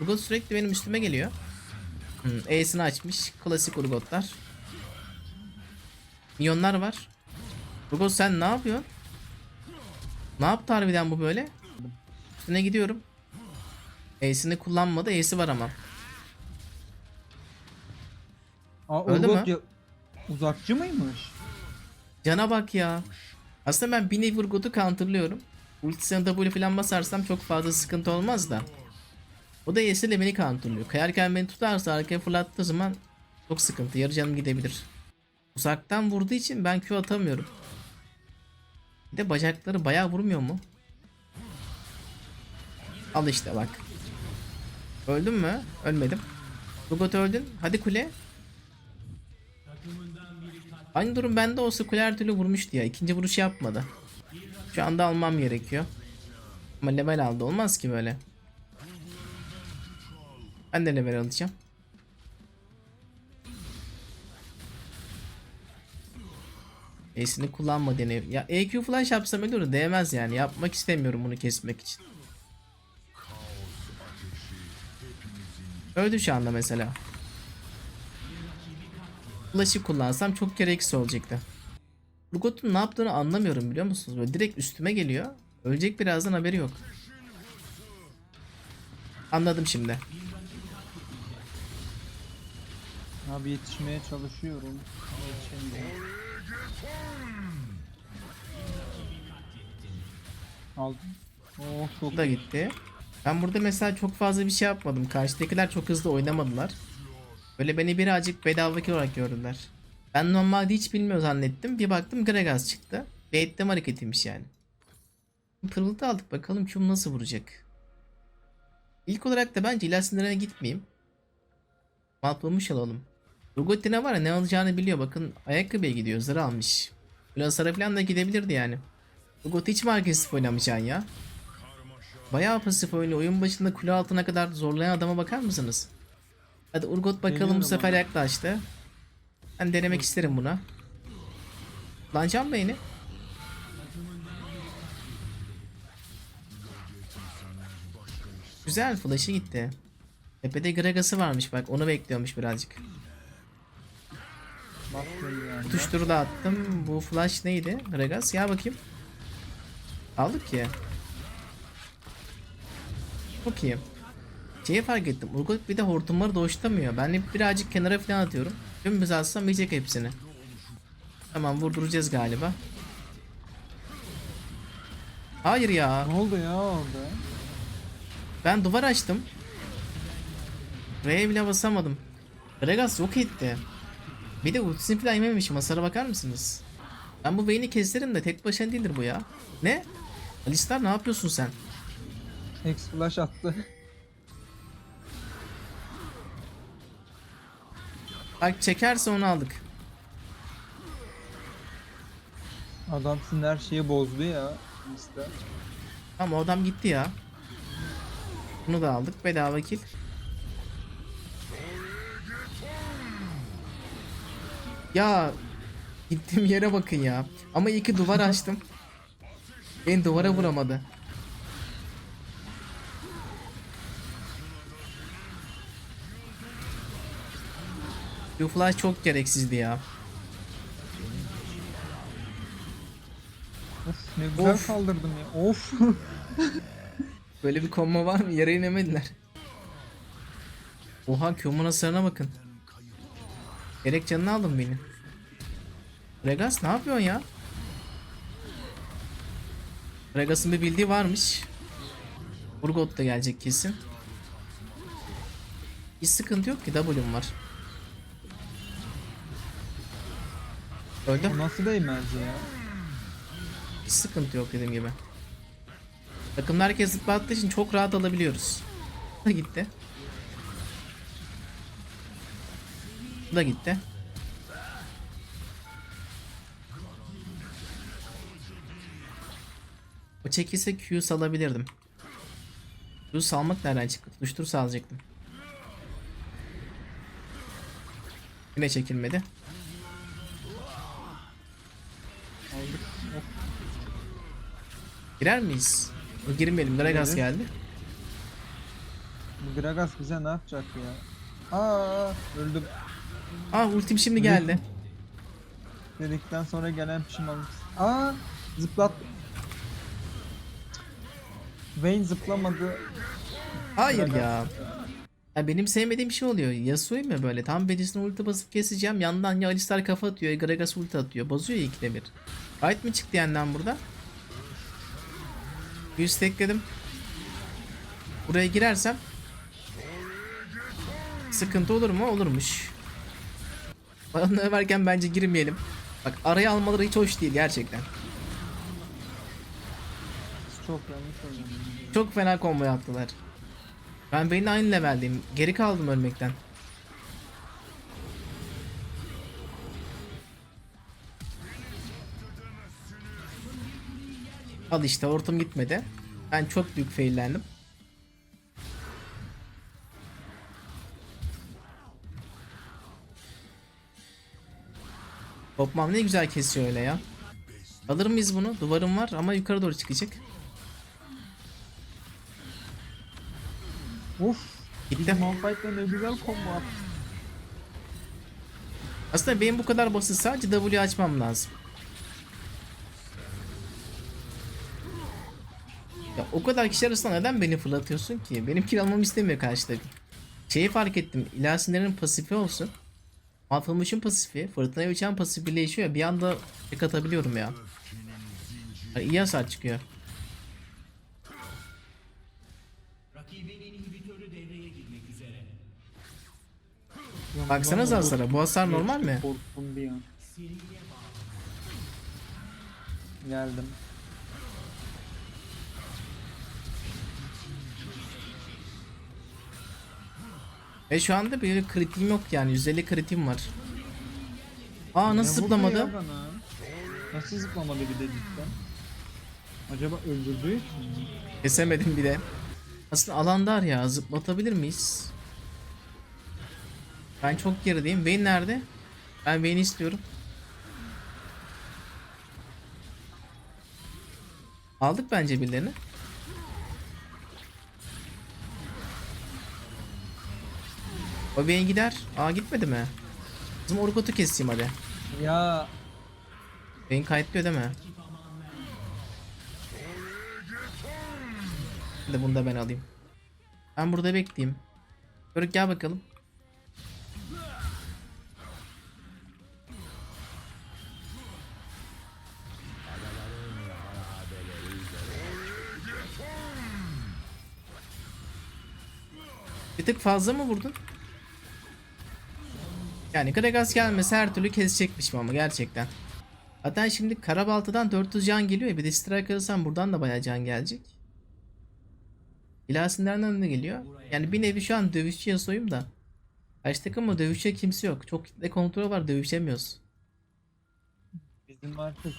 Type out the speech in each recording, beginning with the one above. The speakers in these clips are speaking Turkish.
Urgot sürekli benim üstüme geliyor. Hmm, E'sini açmış. Klasik Urgotlar. Milyonlar var. Urgot sen ne yapıyorsun? Ne yaptı harbiden bu böyle? Üstüne gidiyorum. E'sini kullanmadı. E'si var ama. Aa, Öldü Urgot mü? ya- uzakçı mıymış? Cana bak ya. Aslında ben bir nevi Urgot'u counterlıyorum. Ultisine W falan basarsam çok fazla sıkıntı olmaz da. O da E'si de beni counterlıyor. Kayarken beni tutarsa arkaya fırlattığı zaman çok sıkıntı. Yarı canım gidebilir. Uzaktan vurduğu için ben Q atamıyorum. Bir de bacakları bayağı vurmuyor mu? Al işte bak. Öldün mü? Ölmedim. Urgot öldün. Hadi kule. Aynı durum bende olsa kule her türlü vurmuştu ya. İkinci vuruş yapmadı. Şu anda almam gerekiyor. Ama level aldı. Olmaz ki böyle. Ben de level alacağım. E'sini kullanma deney. Ya EQ flash yapsam ölür değmez yani. Yapmak istemiyorum bunu kesmek için. Öldü şu anda mesela. Flash'ı kullansam çok gereksiz olacaktı. Urgot'un ne yaptığını anlamıyorum biliyor musunuz? Böyle direkt üstüme geliyor. Ölecek birazdan haberi yok. Anladım şimdi. Abi yetişmeye çalışıyorum. Yetişemiyorum. Aldım. Oh çok Bu da gitti. Ben burada mesela çok fazla bir şey yapmadım. Karşıdakiler çok hızlı oynamadılar. Böyle beni birazcık bedava kill olarak gördüler. Ben normalde hiç bilmiyor zannettim. Bir baktım Gragas çıktı. Baitleme hareketiymiş yani. Pırıltı aldık bakalım Q'm nasıl vuracak. İlk olarak da bence ilersinlerine gitmeyeyim. Malpılmış alalım. Rugotine var ya ne alacağını biliyor. Bakın ayakkabıya gidiyor. Zırh almış. Blasara falan da gidebilirdi yani. Rugot hiç mi agresif oynamayacaksın ya? Bayağı pasif oynuyor. Oyun başında kule altına kadar zorlayan adama bakar mısınız? Hadi Urgot bakalım Deniyorum bu sefer ama. yaklaştı. Ben denemek isterim buna. Lancan beyni. Güzel flash'ı gitti. Tepede Gragas'ı varmış bak onu bekliyormuş birazcık. Tutuşturu da attım. Bu flash neydi? Gragas ya bakayım. Aldık ya. Çok iyi. Şeyi fark ettim. Urgot bir de hortumları doğuşlamıyor. Ben hep birazcık kenara falan atıyorum. Dümdüz atsam yiyecek hepsini. Tamam vurduracağız galiba. Hayır ya. Ne oldu ya orada? Ben duvar açtım. R'ye bile basamadım. Gragas yok etti. Bir de ultisini falan yememişim. Hasara bakar mısınız? Ben bu beyni keserim de tek başına değildir bu ya. Ne? Alistar ne yapıyorsun sen? X flash attı. Bak çekerse onu aldık. Adam sizin her şeyi bozdu ya. Ama o adam gitti ya. Bunu da aldık. Bedava kill. Ya gittiğim yere bakın ya. Ama iyi ki duvar açtım. Beni duvara vuramadı. Bu flash çok gereksizdi ya. Of ne güzel Of. kaldırdım ya. Of. Böyle bir komma var mı? Yere inemediler. Oha Q'mun hasarına bakın. Gerek canını aldım beni. Regas ne yapıyorsun ya? Regas'ın bir bildiği varmış. Urgot da gelecek kesin. Hiç sıkıntı yok ki W'm var. Öldü. Bu nasıl değmez ya? Hiç sıkıntı yok dediğim gibi. Takımlar herkes zıplattığı için çok rahat alabiliyoruz. Gitti. Bu da gitti. O çekilse Q salabilirdim. Q salmak nereden çıktı? Tutuştur salacaktım. Yine çekilmedi. Aldık. Girer miyiz? Girmeyelim. Gragas geldi. Bu Gragas bize ne yapacak ya? Aa öldüm. Ah ultim şimdi geldi. Dedikten sonra gelen pişmanlık. Aa zıplat. Vayne zıplamadı. Hayır ya. Ya benim sevmediğim şey oluyor. Yasuo'yu mu böyle? Tam berisine ulti basıp keseceğim. Yandan ya Alistar kafa atıyor ya Gragas ulti atıyor. Bozuyor ya ikide bir. Fight mi çıktı yandan burada? 100 tekledim. Buraya girersem sıkıntı olur mu? Olurmuş. Bana överken bence girmeyelim. Bak araya almaları hiç hoş değil gerçekten. Çok yanlış oldu. Çok fena combo yaptılar. Ben Vayne'le aynı leveldeyim. Geri kaldım ölmekten. Al işte ortam gitmedi. Ben çok büyük faillendim. Toplam ne güzel kesiyor öyle ya. Alır mıyız bunu? Duvarım var ama yukarı doğru çıkacak. Of. Gitti. Malphite'la ne güzel combo attı. Aslında benim bu kadar basit sadece W açmam lazım. Ya o kadar kişi arasında neden beni fırlatıyorsun ki? Benim kill almamı istemiyor karşıdaki. Şeyi fark ettim. İlasinlerin pasifi olsun. Atılmışın pasifi, fırtınaya uçan pasifi birleşiyor. Bir anda tek atabiliyorum ya. Yani iyi hasar çıkıyor. Baksanıza hasara. Bu hasar normal mi? Geldim. Ve şu anda böyle kritiğim yok yani. 150 kritiğim var. Aa nasıl zıplamadı? Nasıl zıplamadı bir de cidden? Acaba öldürdüğü için mi? Kesemedim bir de. Aslında alan dar ya. Zıplatabilir miyiz? Ben çok gerideyim. Vayne nerede? Ben Vayne'i istiyorum. Aldık bence birilerini. O Vayne gider. Aa gitmedi mi? Bizim Orkut'u keseyim hadi. Ya Vayne kayıtlıyor değil mi? Hadi bunu da ben alayım. Ben burada bekleyeyim. Yörük gel bakalım. Bir tık fazla mı vurdun? Yani Gragas gelmese her türlü kesecekmişim ama gerçekten. Zaten şimdi Karabalta'dan 400 can geliyor ya bir de strike alırsam buradan da bayağı can gelecek. İlahinden önüne geliyor. Yani bir nevi şu an dövüşçü Yasuo'yum da. Karşı takımda dövüşecek kimse yok. Çok kitle kontrol var dövüşemiyoruz. bizim artık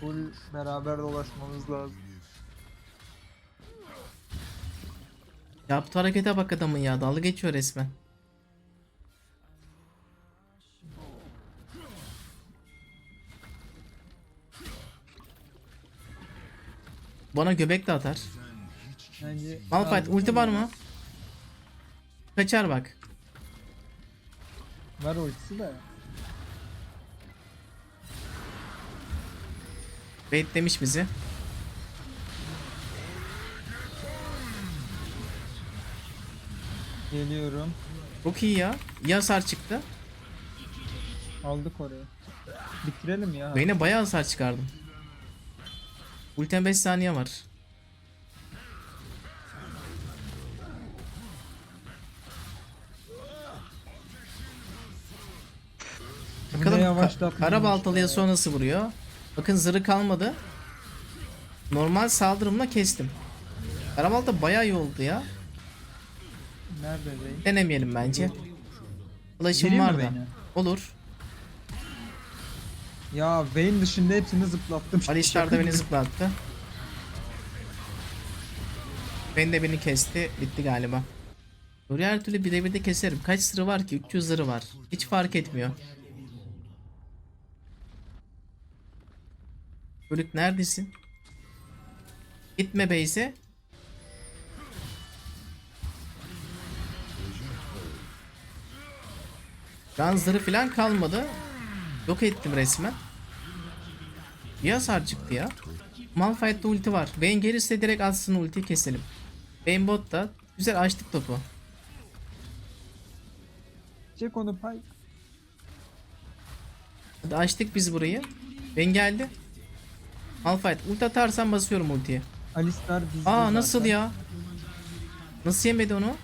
full beraber dolaşmamız lazım. Yaptığı harekete bak adamın ya dalga geçiyor resmen. Bana göbek de atar. Bence Malphite ulti var mı? Kaçar bak. Var ultisi de. Baitlemiş bizi. Geliyorum. Çok iyi ya. İyi hasar çıktı. Aldık orayı. Bitirelim ya. Beyne bayağı hasar çıkardım. Ultim 5 saniye var. Bakalım ka- kara baltalıya sonra nasıl vuruyor. Bakın zırhı kalmadı. Normal saldırımla kestim. Kara balta bayağı iyi oldu ya. Nerede? Denemeyelim bence. Flash'ım var da. Olur. Ya Vayne dışında hepsini zıplattım. Alistar da beni zıplattı. Ben de beni kesti. Bitti galiba. Nuri her türlü birebir de keserim. Kaç zırı var ki? 300 zırı var. Hiç fark etmiyor. Bölük neredesin? Gitme base'e. Can zırı falan kalmadı. Yok ettim resmen. Bir hasar çıktı ya. Malphite'da ulti var. Vayne gelirse direkt atsın ultiyi keselim. Vayne botta. Güzel açtık topu. Çek onu pay. Hadi açtık biz burayı. Vayne geldi. Malphite ulti atarsan basıyorum ultiye. Alistar bizde Aa zaten. nasıl ya? Nasıl yemedi onu?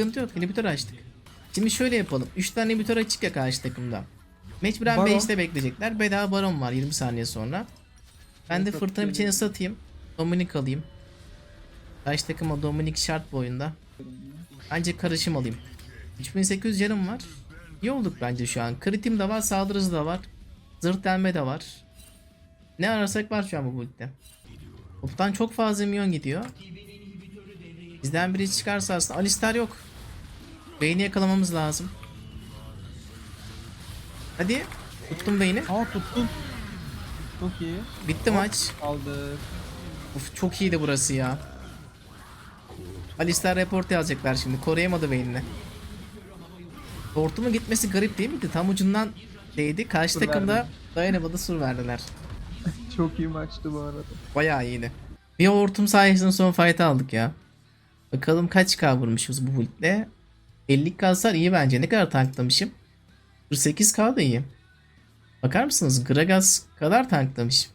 Sıkıntı yok. Inhibitor açtık. Şimdi şöyle yapalım. 3 tane inhibitor açık ya karşı takımda. Mecburen Baron. base'de bekleyecekler. Bedava baron var 20 saniye sonra. Ben de fırtına bir geliyor. satayım. Dominik alayım. Karşı takıma Dominik şart bu oyunda. Bence karışım alayım. 3800 canım var. İyi olduk bence şu an. Kritim de var, saldırı hızı da var. Zırh delme de var. Ne arasak var şu an bu build'de. Toptan çok fazla milyon gidiyor. Bizden biri çıkarsa aslında Alistar yok. Beyni yakalamamız lazım. Hadi. Tuttum beyni. Aa tuttun. Çok iyi. Bitti maç. Aldık. Uf çok iyiydi burası ya. Alistar report yazacaklar şimdi. Koruyamadı beynini. Hortumun gitmesi garip değil miydi? Tam ucundan değdi. Karşı Sur takımda verdi. dayanamadı sur verdiler. Çok iyi maçtı bu arada. Bayağı iyiydi. Bir hortum sayesinde son fight aldık ya. Bakalım kaç K vurmuşuz bu build'le. 50 kasar iyi bence. Ne kadar tanklamışım? 48K da iyi. Bakar mısınız? Gragas kadar tanklamışım.